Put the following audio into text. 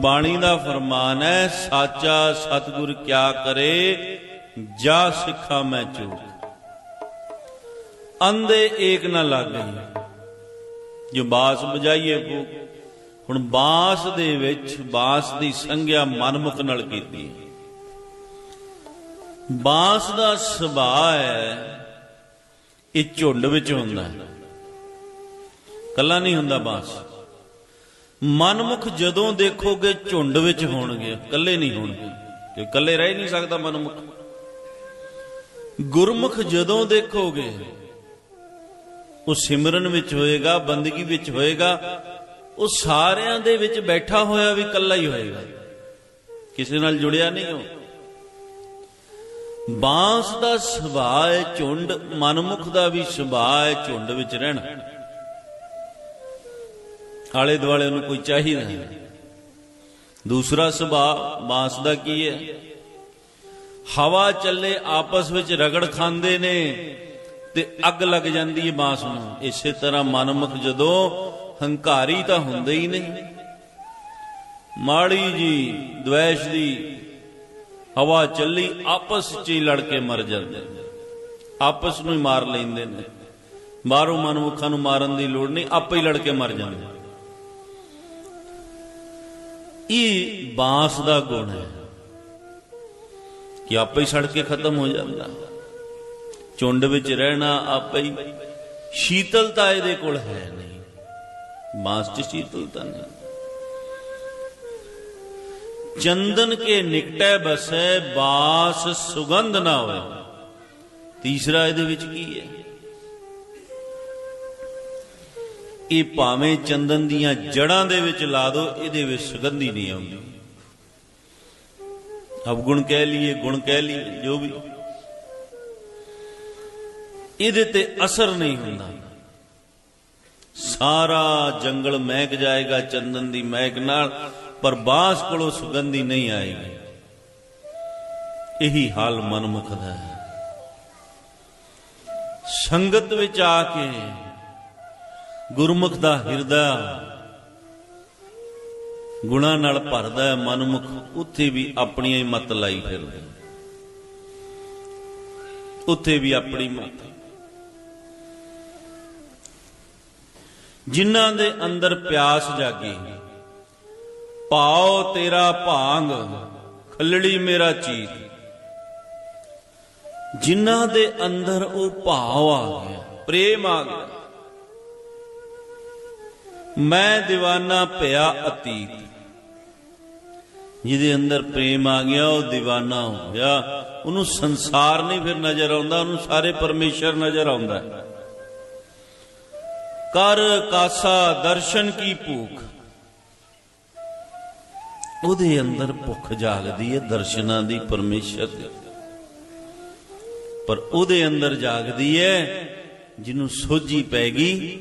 ਬਾਣੀ ਦਾ ਫਰਮਾਨ ਹੈ, ਸਾਚਾ ਸਤਿਗੁਰ ਕਿਆ ਕਰੇ, ਜਾ ਸਿੱਖਾ ਮੈਂ ਚੂਕ ਅੰਦੇ ਏਕ ਨਾ ਲਾਗੇ। ਜੋ ਬਾਸ ਵਜਾਈਏ ਫੂਕ ਹੁਣ ਬਾਸ ਦੇ ਵਿੱਚ ਬਾਸ ਦੀ ਸੰਗਿਆ ਮਨਮੁਖ ਨਾਲ ਕੀਤੀ। ਹੈ ਬਾਸ ਦਾ ਸੁਭਾਅ ਹੈ, ਇਹ ਝੁੰਡ ਵਿੱਚ ਹੁੰਦਾ। ਹੈ ਕੱਲਾ ਨਹੀਂ ਹੁੰਦਾ ਬਾਸ। ਮਨਮੁਖ ਜਦੋਂ ਦੇਖੋਗੇ ਝੁੰਡ ਵਿੱਚ ਹੋਣਗੇ। ਇਕੱਲੇ ਨਹੀਂ ਹੋਣਗੇ। ਕਿ ਇਕੱਲੇ ਰਹਿ ਨਹੀਂ ਸਕਦਾ ਮਨਮੁਖ। ਗੁਰਮੁਖ ਜਦੋਂ ਦੇਖੋਗੇ, ਉਹ ਸਿਮਰਨ ਵਿੱਚ ਹੋਏਗਾ, ਬੰਦਗੀ ਵਿੱਚ ਹੋਏਗਾ, ਉਹ ਸਾਰਿਆਂ ਦੇ ਵਿੱਚ ਬੈਠਾ ਹੋਇਆ ਵੀ ਇਕੱਲਾ ਹੀ ਹੋਏਗਾ। ਕਿਸੇ ਨਾਲ ਜੁੜਿਆ ਨਹੀਂ ਉਹ। ਬਾਂਸ ਦਾ ਸੁਭਾਅ ਹੈ ਝੁੰਡ, ਮਨਮੁਖ ਦਾ ਵੀ ਸੁਭਾਅ ਹੈ ਝੁੰਡ ਵਿੱਚ ਰਹਿਣਾ। ਆਲੇ ਦੁਆਲੇ ਨੂੰ ਕੋਈ ਚਾਹੀਦਾ ਨਹੀਂ ਦੂਸਰਾ ਸੁਭਾਅ ਬਾਂਸ ਦਾ ਕੀ ਹੈ? ਹਵਾ ਚੱਲੇ ਆਪਸ ਵਿੱਚ ਰਗੜ ਖਾਂਦੇ ਨੇ ਤੇ ਅੱਗ ਲੱਗ ਜਾਂਦੀ ਹੈ ਬਾਂਸ ਨੂੰ। ਇਸੇ ਤਰ੍ਹਾਂ ਮਨਮੁਖ ਜਦੋਂ ਹੰਕਾਰੀ ਤਾਂ ਹੁੰਦੇ ਹੀ ਨਹੀਂ। ਮਾੜੀ ਜੀ ਦ્વੈਸ਼ ਦੀ ਹਵਾ ਚੱਲੀ, ਆਪਸ 'ਚ ਹੀ ਲੜ ਕੇ ਮਰ ਜਾਂਦੇ ਨੇ। ਆਪਸ ਨੂੰ ਹੀ ਮਾਰ ਲੈਂਦੇ ਨੇ। ਬਾਹਰੋਂ ਮਨਮੁਖਾਂ ਨੂੰ ਮਾਰਨ ਦੀ ਲੋੜ ਨਹੀਂ, ਆਪੇ ਹੀ ਲੜ ਕੇ ਮਰ ਜਾਂਦੇ ਇਹ ਬਾਂਸ ਦਾ ਗੁਣ ਹੈ ਕਿ ਆਪੇ ਹੀ ਸੜ ਕੇ ਖਤਮ ਹੋ ਜਾਂਦਾ। ਝੁੰਡ ਵਿੱਚ ਰਹਿਣਾ ਆਪੇ ਹੀ ਸ਼ੀਤਲਤਾ ਇਹਦੇ ਕੋਲ ਹੈ ਨਹੀਂ। ਬਾਂਸ 'ਚ ਸ਼ੀਤਲਤਾ ਨਹੀਂ। ਚੰਦਨ ਕੇ ਨਿਕਟੈ ਬਸੈ, ਬਾਸ ਸੁਗੰਧ ਨਾ ਹੋਵੇ ਤੀਸਰਾ ਇਹਦੇ ਵਿੱਚ ਕੀ ਹੈ? ਇਹ ਭਾਵੇਂ ਚੰਦਨ ਦੀਆਂ ਜੜਾਂ ਦੇ ਵਿੱਚ ਲਾ ਦੋ, ਇਹਦੇ ਵਿੱਚ ਸੁਗੰਧੀ ਨਹੀਂ ਆਉਂਦੀ। ਅਵਗੁਣ ਕਹਿ ਲਈਏ, ਗੁਣ ਕਹਿ ਲਈਏ, ਜੋ ਵੀ। ਇਹਦੇ ਤੇ ਅਸਰ ਨਹੀਂ ਹੁੰਦਾ। ਸਾਰਾ ਜੰਗਲ ਮਹਿਕ ਜਾਏਗਾ ਚੰਦਨ ਦੀ ਮਹਿਕ ਨਾਲ, ਪਰ ਬਾਸ ਕੋਲੋਂ ਸੁਗੰਧੀ ਨਹੀਂ ਆਏਗੀ। ਇਹੀ ਹਾਲ ਮਨਮੁਖ ਦਾ ਹੈ। ਸੰਗਤ ਵਿੱਚ ਆ ਕੇ ਗੁਰਮੁਖ ਦਾ ਹਿਰਦਾ ਗੁਣਾ ਨਾਲ ਭਰਦਾ ਹੈ, ਮਨਮੁਖ ਉੱਥੇ ਵੀ ਆਪਣੀਆਂ ਹੀ ਮਤ ਲਾਈ ਫਿਰਦਾ ਉੱਥੇ ਵੀ ਆਪਣੀ ਮਤ। ਜਿਨ੍ਹਾਂ ਦੇ ਅੰਦਰ ਪਿਆਸ ਜਾਗੀ, ਭਾਉ ਤੇਰਾ ਭਾਂਗ, ਖੱਲੜੀ ਮੇਰਾ ਚੀਤ। ਜਿਨ੍ਹਾਂ ਦੇ ਅੰਦਰ ਉਹ ਭਾਵ ਆ ਗਿਆ, ਪ੍ਰੇਮ ਆ ਗਿਆ। ਮੈਂ دیਵਾਨਾ ਪਿਆ ਅਤੀਤ। ਜਿਹਦੇ ਅੰਦਰ ਪ੍ਰੇਮ ਆ ਗਿਆ, ਉਹ دیਵਾਨਾ ਹੋ ਗਿਆ। ਉਹਨੂੰ ਸੰਸਾਰ ਨਹੀਂ ਫਿਰ ਨਜ਼ਰ ਆਉਂਦਾ, ਉਹਨੂੰ ਸਾਰੇ ਪਰਮੇਸ਼ਰ ਨਜ਼ਰ ਆਉਂਦਾ ਕਰ ਕਾਸਾ ਦਰਸ਼ਨ ਕੀ ਭੂਖ। ਉਹਦੇ ਅੰਦਰ ਭੁੱਖ ਜਾਗਦੀ ਹੈ ਦਰਸ਼ਨਾਂ ਦੀ ਪਰਮੇਸ਼ਰ ਦੀ ਪਰ ਉਹਦੇ ਅੰਦਰ ਜਾਗਦੀ ਹੈ, ਜਿਹਨੂੰ ਸੋਝੀ ਪੈ ਗਈ